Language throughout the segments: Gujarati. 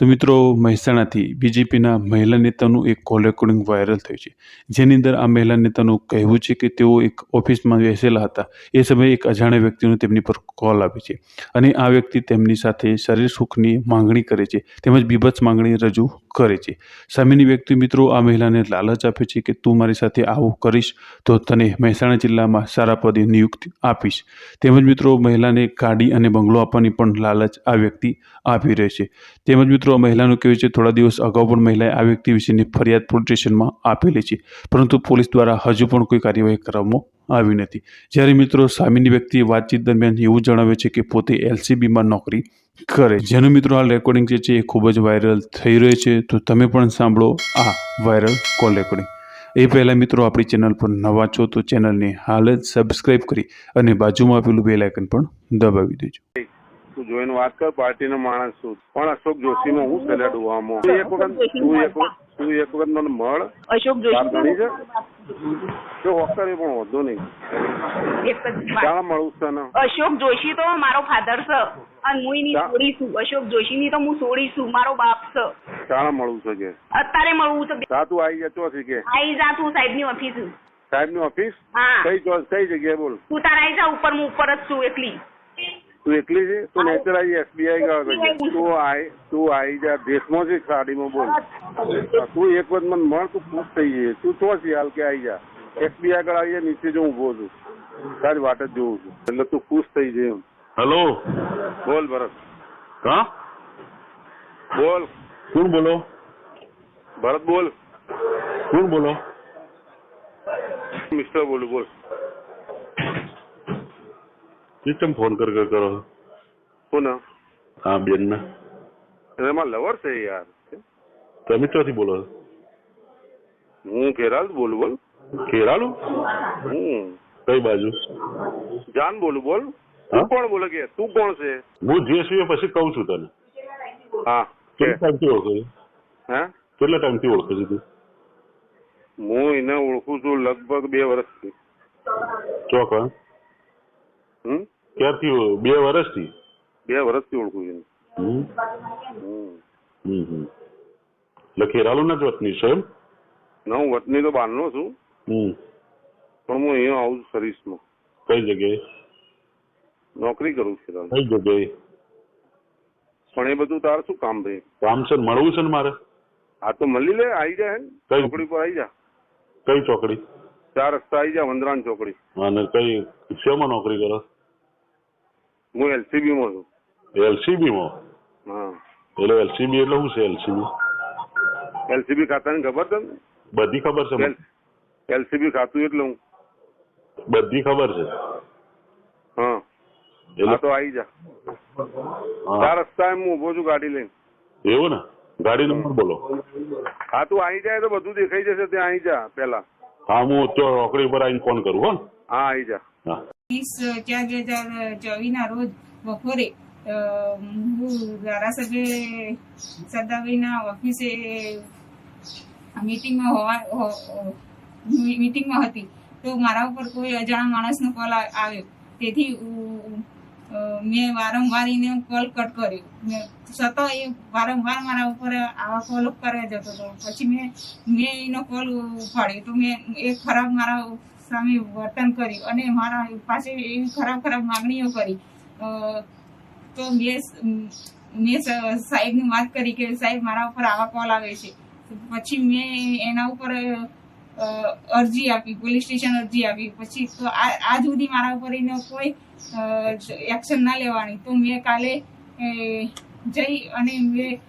તો મિત્રો, મહેસાણાથી બીજેપીના મહિલા નેતાનું એક કોલ રેકોર્ડિંગ વાયરલ થયું છે. જેની અંદર આ મહિલા નેતાનું કહેવું છે કે તેઓ એક ઓફિસમાં બેસેલા હતા. એ સમયે એક અજાણ્યા વ્યક્તિનો તેમની પર કોલ આપે છે અને આ વ્યક્તિ તેમની સાથે શરીર સુખની માંગણી કરે છે તેમજ બીભત્સ માંગણી રજૂ કરે છે. સામેની વ્યક્તિ, મિત્રો, આ મહિલાને લાલચ આપે છે કે તું મારી સાથે આવું કરીશ, તો તને મહેસાણા જિલ્લામાં સારા પદે નિયુક્તિ આપીશ. તેમજ મિત્રો, મહિલાને ગાડી અને બંગલો આપવાની પણ લાલચ આ વ્યક્તિ આપી રહે છે. તેમજ મિત્રો આ મહિલાનું કહેવું છે, થોડા દિવસ અગાઉ પણ મહિલાએ આ વ્યક્તિ વિશેની ફરિયાદ પોલીસ સ્ટેશનમાં આપેલી છે. પરંતુ પોલીસ દ્વારા હજુ પણ કોઈ કાર્યવાહી કરવામાં આવી નથી. જ્યારે મિત્રો સામેની વ્યક્તિએ વાતચીત દરમિયાન એવું જણાવે છે કે પોતે એલસીબીમાં નોકરી કરે. જેનું મિત્રો હાલ રેકોર્ડિંગ જે છે એ ખૂબ જ વાયરલ થઈ રહ્યો છે. તો તમે પણ સાંભળો આ વાયરલ કોલ રેકોર્ડિંગ એ પહેલાં મિત્રો આપણી ચેનલ પર નવા છો તો ચેનલને હાલ જ સબસ્ક્રાઈબ કરી અને બાજુમાં આપેલું બે આઇકન પણ દબાવી દેજો. તું જોઈને વાત કર પાર્ટીનો માણસ છું. પણ અશોક જોશીનો હું સેલેડ હોવામાં તું એક વખત તું એક વખત તું એક વખત મને મળ. અશોક ગણી જોશી છે જો વખત એ પણ વધુ નહીં. ક્યાં મળું છે ને? અશોક જોશી તો મારો ફાધર છે. અને હું એની ક્યાં? સોડી છું. અશોક જોશીની તો હું સોડી છું. મારો બાપ છે. ક્યાં મળું છે કે? અત્યારે મળવું છે. તા તું આવી જતો છે કે. આવી જા તું સાહેબની ઓફિસ સાહેબની ઓફિસ હા. કઈ કઈ જગ્યાએ બોલ? તું તારા આવી જા ઉપર હું ઉપર જ છું એકલી. તું એકલી છે? તું હા. નેચર આવી એસબીઆઈ ગયો છે SBI. તું આઈ તું આવી જા દેશમાં છે સાડીમાં બોલ. હા, તું એક વખત મને મળ તું ખુશ થઈ જઈએ તું તો છે હાલ કે આવી જા. એસબીઆઈ આગળ આવી જા નીચે જો ઊભો છું. તારી વાટ જ જોઉં છું. એટલે તું ખુશ થઈ જઈએ એમ. હેલો બોલ ભરત. હા બોલ. કોણ બોલો? ભરત બોલ. કોણ બોલો? મિસ્ટર બોલું બોલ. કેમ ફોન કર કર કરો. કોણ હા. બેન ને એમાં લવર છે યાર. તમે ક્યાંથી બોલો? હું કેરાલ બોલું બોલ. કેરાલુ? હું કઈ બાજુ? જાન બોલું બોલ. તું કોણ બોલે કે? તું કોણ છે? હું જે છું એ પછી કહું છું તને. હા કેટલા ટાઈમથી ઓળખે છે? હે? કેટલા ટાઈમથી ઓળખે છે તું? હું એને ઓળખું છું લગભગ બે વર્ષથી. ચોક હા? હમ? ક્યારથી બે વર્ષથી? બે વર્ષથી ઓળખું છું. એટલે કેરાલુ ના જ વતની છો એમ? ના હું વતની તો બહારનો છું. પણ હું અહીંયા આવું સર્વિસમાં કઈ જગ્યાએ? નોકરી કરું છું કઈ જગ્યાએ? પણ એ બધું તાર શું કામ ભાઈ? કામ છે મળવું છે ને મારે? હા તો મળી લે આવી જાય કઈ? ચોકડી પર આવી જા. કઈ ચોકડી? ચાર રસ્તા આવી જા વંદરાન ચોકડી. અને કઈ શેમાં નોકરી કરો? હું એલસીબી માં છું. એલસીબી માં? હા. એટલે એલસીબી એટલે શું છે એલસીબી એલસીબી ખાતાની ખબર છે બધી ખબર છે એલસીબી ખાતું એટલે હું. બધી ખબર છે. હા. એટલે તો આવી જા. ચાર રસ્તા હું ઊભો છું ગાડી લઈને. એવું ને? ગાડી નંબર બોલો. હા તું આવી જાય તો બધું દેખાઈ જશે ત્યાં આવી જા પેલા હા હું તો રોકડી પર આવીને ફોન કરું હો હા આવી જા. હા. વીસ ચાર બે હજાર ચોવીસના રોજ બપોરે હું ધારાસભ્ય સરદારભાઈના ઓફિસે મીટિંગમાં હોવા મિટિંગમાં હતી. તો મારા ઉપર કોઈ અજાણા માણસનો કોલ આવ્યો. તેથી મેં વારંવાર એને કોલ કટ કર્યો. મેં છતાં એ વારંવાર મારા ઉપર આવા કોલ કરે જતો હતો. પછી મેં મેં એનો કોલ ઉપાડ્યો. તો મેં એ ખરાબ મારા સામે વર્તન કર્યું અને મારા પાસે એવી ખરાબ ખરાબ માગણીઓ કરી. તો મેં મેં સાહેબની વાત કરી કે સાહેબ મારા ઉપર આવા કોલ આવે છે. પછી મેં એના ઉપર અરજી આપી, પોલીસ સ્ટેશન અરજી આપી. પછી તો આજ સુધી મારા ઉપર એનો કોઈ એક્શન ના લેવાની. તો મેં કાલે જઈ અને મેં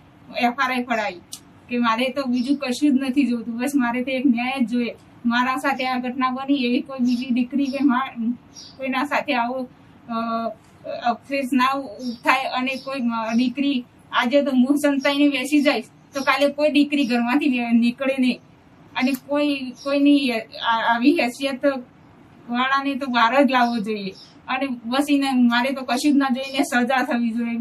એફઆરઆઈ પડાવી. કે મારે તો બીજું કશું જ નથી જોતું. બસ મારે તો એક ન્યાય જ જોઈએ. મારા સાથે આ ઘટના બની, એવી કોઈ બીજી દીકરી કે કોઈના સાથે આવો અફેસ ના થાય અને કોઈ દીકરી, આજે તો હું સંતાઈને બેસી જાય તો કાલે કોઈ દીકરી ઘરમાંથી નીકળે નહીં. અને કોઈ, કોઈની આવી હેસિયત વાળાને તો બહાર જ લાવવો જોઈએ. અને બસ એને મારે તો કશું જ ના જોઈને સજા થવી જોઈએ.